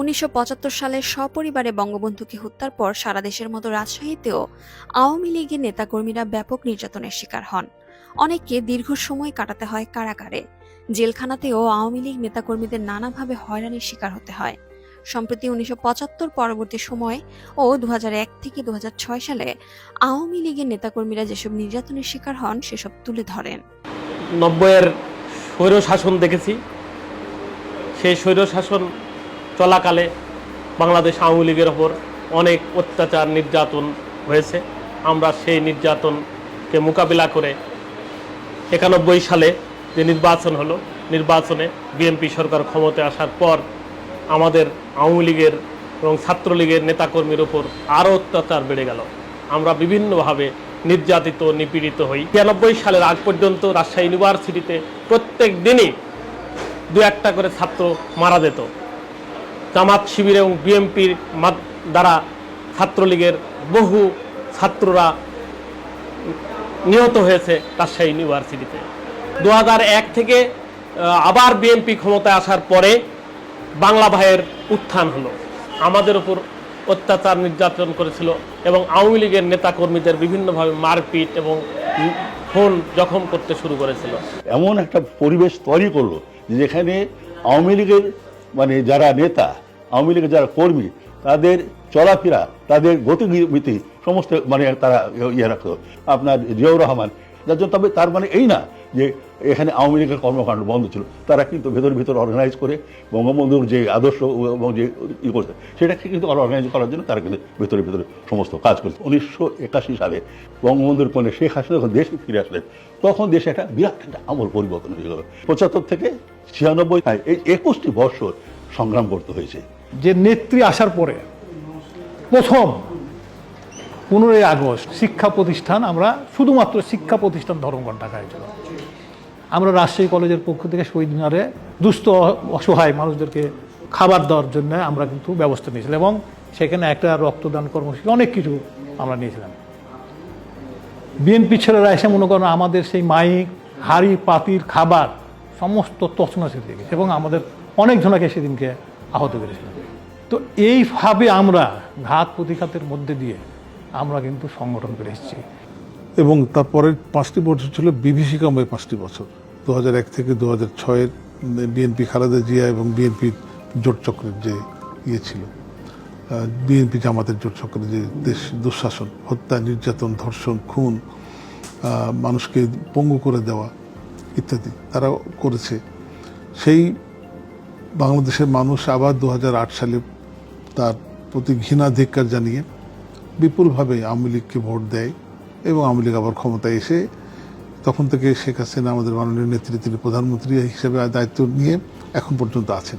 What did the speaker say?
উনিশশো পঁচাত্তর সালে সপরিবারে বঙ্গবন্ধুকে হত্যার পর সারা দেশের মতো রাজশাহীতেও আওয়ামী লীগের নেতাকর্মীরা ব্যাপক নির্যাতনের শিকার হন। অনেককে দীর্ঘ সময় কাটাতে হয় কারাগারে। জেলখানাতেও আওয়ামী লীগ নেতাকর্মীদের নানাভাবে হয়রানির শিকার হতে হয়। সম্প্রতি উনিশশো পঁচাত্তর পরবর্তী সময় ও দু হাজার এক থেকে দু হাজার ছয় সালে আওয়ামী লীগের নেতাকর্মীরা যেসব নির্যাতনের শিকার হন, সেসব তুলে ধরেন। নব্বইয়ের স্বৈর শাসন দেখেছি। সেই স্বৈর শাসন চলাকালে বাংলাদেশ আওয়ামী লীগের ওপর অনেক অত্যাচার নির্যাতন হয়েছে। আমরা সেই নির্যাতনকে মোকাবিলা করে একানব্বই সালে যে নির্বাচন হলো, নির্বাচনে বিএনপি সরকার ক্ষমতায় আসার পর আমাদের আওয়ামী লীগের এবং ছাত্রলীগের নেতাকর্মীর ওপর আরও অত্যাচার বেড়ে গেল। আমরা বিভিন্নভাবে নির্যাতিত, নিপীড়িত হই। তিরানব্বই সালের আগ পর্যন্ত রাজশাহী ইউনিভার্সিটিতে প্রত্যেক দিনই দু একটা করে ছাত্র মারা যেত। জামাত শিবির এবং বিএনপির দ্বারা ছাত্রলীগের বহু ছাত্ররা নিহত হয়েছে রাজশাহী ইউনিভার্সিটিতে। দু থেকে আবার বিএনপি ক্ষমতায় আসার পরে বাংলা ভাইয়ের উত্থান হলো। আমাদের উপর অত্যাচার নির্যাতন করেছিল এবং আওয়ামী লীগের নেতাকর্মীদের বিভিন্নভাবে মারপিট এবং ফোন জখম করতে শুরু করেছিল। এমন একটা পরিবেশ তৈরি করল যেখানে আওয়ামী লীগের মানে যারা নেতা, আওয়ামী লীগের যারা কর্মী, তাদের চলাফেরা, তাদের গতিবিধি, সমস্ত মানে তারা ইয়ে রাখত আপনার জিয়াউর রহমান যার জন্য তবে তার মানে এই না যে এখানে আওয়ামী লীগের কর্মকাণ্ড বন্ধ ছিল। তারা কিন্তু ভেতর ভেতর অর্গানাইজ করে বঙ্গবন্ধুর যে আদর্শ এবং যে ই করছে, সেটাকে কিন্তু অর্গানাইজ করার জন্য তারা কিন্তু ভেতরে ভেতরে সমস্ত কাজ করছে। উনিশশো একাশি সালে বঙ্গবন্ধুর কোণে শেখ হাসিনা যখন দেশে ফিরে আসলেন, তখন দেশে একটা বিরাট একটা আমল পরিবর্তন হয়ে গেল পঁচাত্তর থেকে ছিয়ানব্বই এই একুশটি বৎসর সংগ্রাম করতে হয়েছে। যে নেত্রী আসার পরে প্রথম পনেরোই আগস্ট শিক্ষা প্রতিষ্ঠান, আমরা শুধুমাত্র শিক্ষা প্রতিষ্ঠান ধর্মঘট ডাকা আমরা রাজশাহী কলেজের পক্ষ থেকে শহীদ মিনারে দুস্থ, অসহায় মানুষদেরকে খাবার দেওয়ার জন্য আমরা কিন্তু ব্যবস্থা নিয়েছিলাম এবং সেখানে একটা রক্তদান কর্মসূচি, অনেক কিছু আমরা নিয়েছিলাম। বিএনপি ছেলেরা এসে মনে করেন আমাদের সেই মাইক হাড়ি পাতির খাবার সমস্ত তছনছি থেকে এবং আমাদের অনেক জনকে সেদিনকে আহত করেছিলাম। তো এইভাবে আমরা ঘাত প্রতিঘাতের মধ্যে দিয়ে আমরা কিন্তু সংগঠন করে এসেছি। এবং তারপরের পাঁচটি বছর ছিল বিভীষিকাময় পাঁচটি বছর। দু এক থেকে দু হাজার ছয়ের বিএনপি খালেদা জিয়া এবং বিএনপি জোট চক্রের যে ইয়ে ছিল বিএনপি জামাতের জোট চক্রের যে দেশ দুঃশাসন, হত্যা, নির্যাতন, ধর্ষণ, খুন মানুষকে পঙ্গু করে দেওয়া ইত্যাদি তারা করেছে। সেই বাংলাদেশের মানুষ আবার দু হাজার আট সালে তার প্রতি ঘৃণাধিকার জানিয়ে বিপুলভাবে আওয়ামী লীগকে ভোট দেয় এবং আওয়ামী লীগ আবার ক্ষমতায় এসে তখন থেকে শেখ হাসিনা আমাদের মাননীয় তিনি প্রধানমন্ত্রী হিসেবে দায়িত্ব নিয়ে এখন পর্যন্ত আছেন।